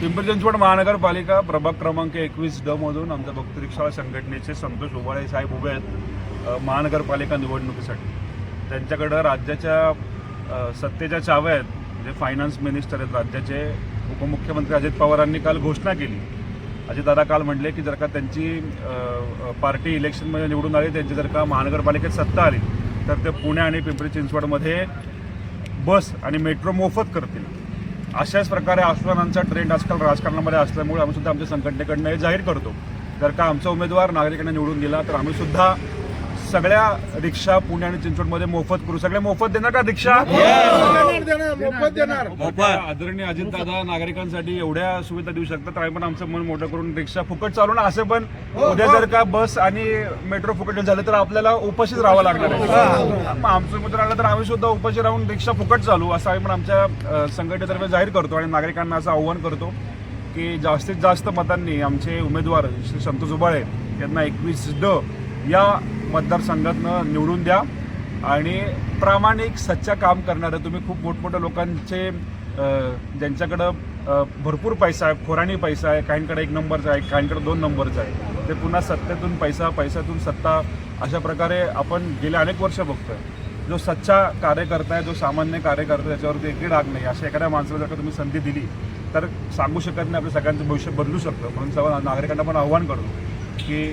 पिंपरी चिंचवड महानगरपालिका प्रभाग क्रमांक एकवीस ड मधून आमच्या भक्तरिक्षाळा संघटनेचे संतोष ओबाळे साहेब उभे आहेत महानगरपालिका निवडणुकीसाठी. त्यांच्याकडं राज्याच्या सत्तेच्या चाव्या आहेत. जे फायनान्स मिनिस्टर आहेत राज्याचे उपमुख्यमंत्री अजित पवारांनी काल घोषणा केली. अजितदादा काल म्हटले की जर का त्यांची पार्टी इलेक्शनमध्ये निवडून आली त्यांची जर का महानगरपालिकेत सत्ता आली तर ते पुणे आणि पिंपरी चिंचवडमध्ये बस आणि मेट्रो मोफत करतील. अशाच प्रकारे आश्वासनांचा ट्रेंड आजकाल राजकारणामध्ये असल्यामुळे आम्ही सुद्धा आमच्या संघटनेकडनं हे जाहीर करतो. जर का आमचा उमेदवार नागरिकांना निवडून दिला तर आम्हीसुद्धा सगळ्या रिक्षा पुणे आणि चिंचवडमध्ये मोफत करू. सगळे मोफत देणार का रिक्षा? मोफत देणार आदरणीय अजितदादा नागरिकांसाठी एवढ्या सुविधा देऊ शकतात आम्ही पण आमचं मन मोठं करून रिक्षा फुकट चालवणं असं पण उद्या जर का बस आणि मेट्रो फुकट झालं तर आपल्याला उपाशीच राहावं लागणार आहे. मग आमचं मित्र आलं तर आम्ही सुद्धा उपाशी राहून रिक्षा फुकट चालू असं आम्ही पण आमच्या संघटनेतर्फे जाहीर करतो आणि नागरिकांना असं आव्हान करतो की जास्तीत जास्त मतांनी आमचे उमेदवार श्री संतोष उबाळे यांना एकवीस ड या मतदारसंघातनं निवडून द्या. आणि प्रामाणिक सच्चा काम करणारं तुम्ही खूप मोठमोठ्या लोकांचे ज्यांच्याकडं भरपूर पैसा आहे खोराणी पैसा आहे काहींकडे एक नंबरचा आहे काहींकडे दोन नंबरचा आहे. ते पुन्हा सत्तेतून पैसा पैशातून सत्ता अशा प्रकारे आपण गेले अनेक वर्ष बघतोय. जो सच्चा कार्यकर्ता आहे जो सामान्य कार्यकर्ता त्याच्यावरती एकही डाग नाही. अशा एखाद्या माणसाला जर का तुम्ही संधी दिली तर सांगू शकत नाही आपल्या सगळ्यांचं भविष्य बदलू शकतं. म्हणून सर्व नागरिकांना पण आव्हान करतो की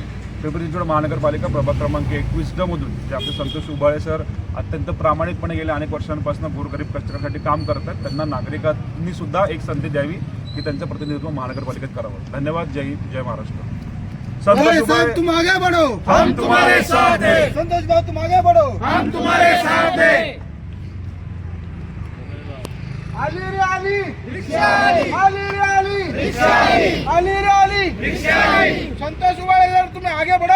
पिंपरी चिंचवड महानगरपालिका प्रभाग क्रमांक एकवीस ड मधून जे आपले संतोष उबाळे सर अत्यंत प्रामाणिकपणे गेल्या अनेक वर्षांपासून गोरगरीब कष्टकऱ्यांसाठी काम करतात त्यांना नागरिकांनी सुद्धा एक संधी द्यावी की त्यांचं प्रतिनिधित्व महानगरपालिकेत करावं. धन्यवाद जय हिंद जय महाराष्ट्र. संतोष तुम आगे बढ़ो. हम तुम्हारे साथ हैं। संतोष भाई तुम आगे बढ़ो. हम तुम्हारे साथ हैं। आली रे आली. रिक्षा आली. आली रे आली. रिक्षा आली. आली रे आली. रिक्षा आली. संतोष आगे बढ़ो